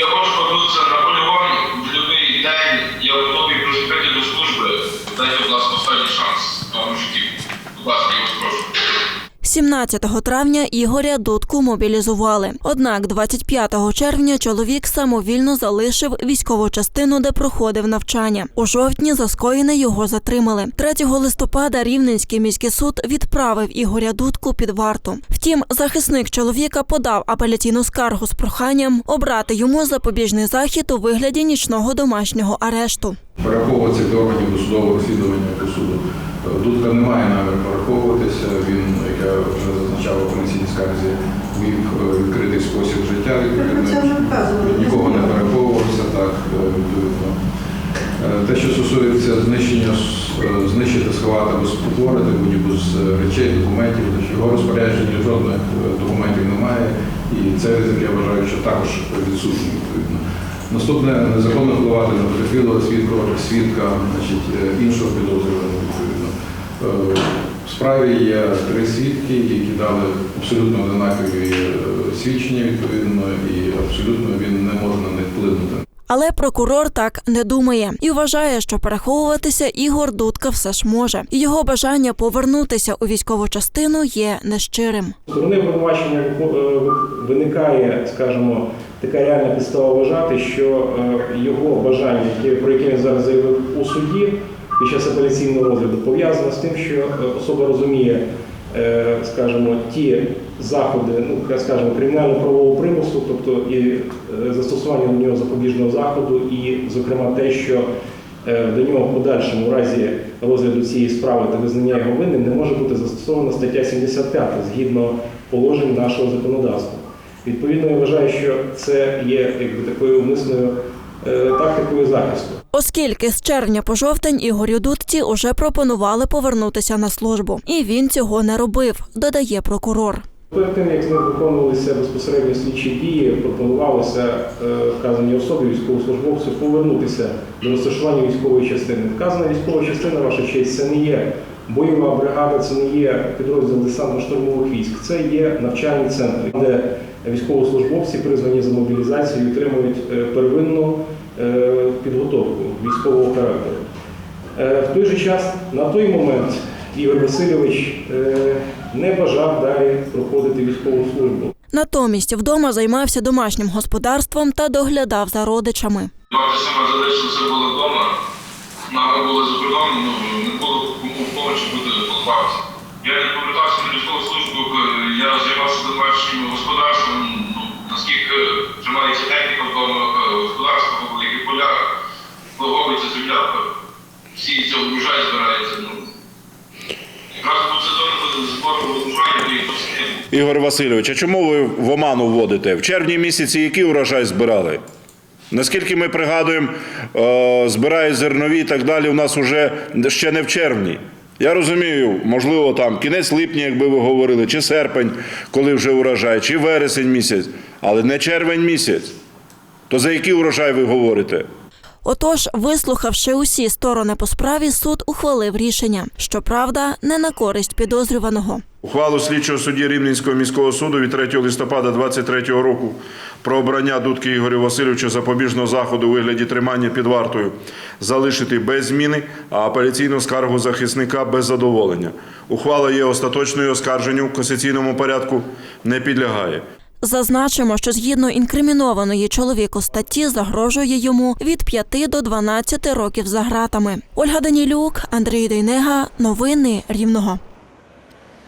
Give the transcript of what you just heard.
Я хочу подивитися на полігон в будь-який день. Я готовий приступити до служби. Дайте, будь ласка, останній шанс в тому житті. Будь ласка, я вас прошу. 17 травня Ігоря Дудку мобілізували. Однак 25 червня чоловік самовільно залишив військову частину, де проходив навчання. У жовтні за скоєне його затримали. 3 листопада Рівненський міський суд відправив Ігоря Дудку під варту. Втім, захисник чоловіка подав апеляційну скаргу з проханням обрати йому запобіжний захід у вигляді нічного домашнього арешту. Переховуватися до органів досудового розслідування до суду. Дудка не має намір я вже зазначав у апеляційній скарзі, вів е, відкритий спосіб життя. Ви про це вже вказували. Від нікого не переховувався, так, е, відповідно. Е, Те, що стосується знищення, знищити, сховати або спотворити будь-яку з речей, документів, то його розпорядження жодних документів немає. І ризик, я вважаю, що також відсутній відповідно. Наступне незаконно впливати на потерпілого свідка, свідка значить, іншого підозрюваного відповідно. В справі є три свідки, які дали абсолютно однакові е, свідчення відповідно, і абсолютно він не може на них вплинути. Але прокурор так не думає і вважає, що переховуватися Ігор Дудка все ж може. І його бажання повернутися у військову частину є нещирим. З Сторони обвинувачення е, виникає, скажімо, така реальна підстава вважати, що е, його бажання, про яке він зараз заявив у суді під час апеляційного розгляду, пов'язане з тим, що е, особа розуміє, е, скажімо, ті заходи, ну скажімо, кримінально-правового примусу, тобто і е, застосування до нього запобіжного заходу, і, зокрема, те, що до нього в подальшому разі розгляду цієї справи та визнання його винним не може бути застосована стаття 75 згідно положень нашого законодавства. Відповідно, я вважаю, що це є якби такою умисною тактикою захисту. Оскільки з червня по жовтень Ігорю Дудці уже пропонували повернутися на службу, і він цього не робив, додає прокурор. Перед тим, як з ним виконувалися безпосередньо слідчі дії, пропонувалося е, вказаній особі військовослужбовцю повернутися до розташування військової частини. Вказана військова частина, ваша честь, це не є бойова бригада, це не є підрозділ десантно-штурмових військ, це є навчальний центр, де військовослужбовці, призвані за мобілізацію, отримують е, первинну е, підготовку військового характеру. Е, В той же час, на той момент, Ігор Васильович не бажав далі проходити військову службу. Натомість вдома займався домашнім господарством та доглядав за родичами. Бабця сама залишилася була вдома, мама була за кордоном, ну, не було кому в помочі бути бабці. Я не повертався на військову службу, е, я займався домашнім господарством, ну, наскільки тримається техніка вдома, е, господарство, великі поля, виговується земля, е, сіється, урожай збирається. Ну. Якраз тут сезон збору урожаю, і тут Ігор Васильович, а чому ви в оману вводите? В червні місяці який урожай збирали? Наскільки ми пригадуємо, е, збирають зернові і так далі, у нас вже ще не в червні. Я розумію, можливо, там кінець липня, якби ви говорили, чи серпень, коли вже урожай, чи вересень місяць, але не червень місяць. То за який урожай ви говорите? Отож, вислухавши усі сторони по справі, суд ухвалив рішення. Щоправда, не на користь підозрюваного. Ухвалу слідчого судді Рівненського міського суду від 3 листопада 2023 року про обрання Дудки Ігоря Васильовича запобіжного заходу у вигляді тримання під вартою залишити без зміни, а апеляційну скаргу захисника без задоволення. Ухвала є остаточною оскарженню в касаційному порядку не підлягає. Зазначимо, що згідно інкримінованої чоловіку статті загрожує йому від 5 до 12 років за ґратами. Ольга Данілюк, Андрій Дейнега. Новини Рівного.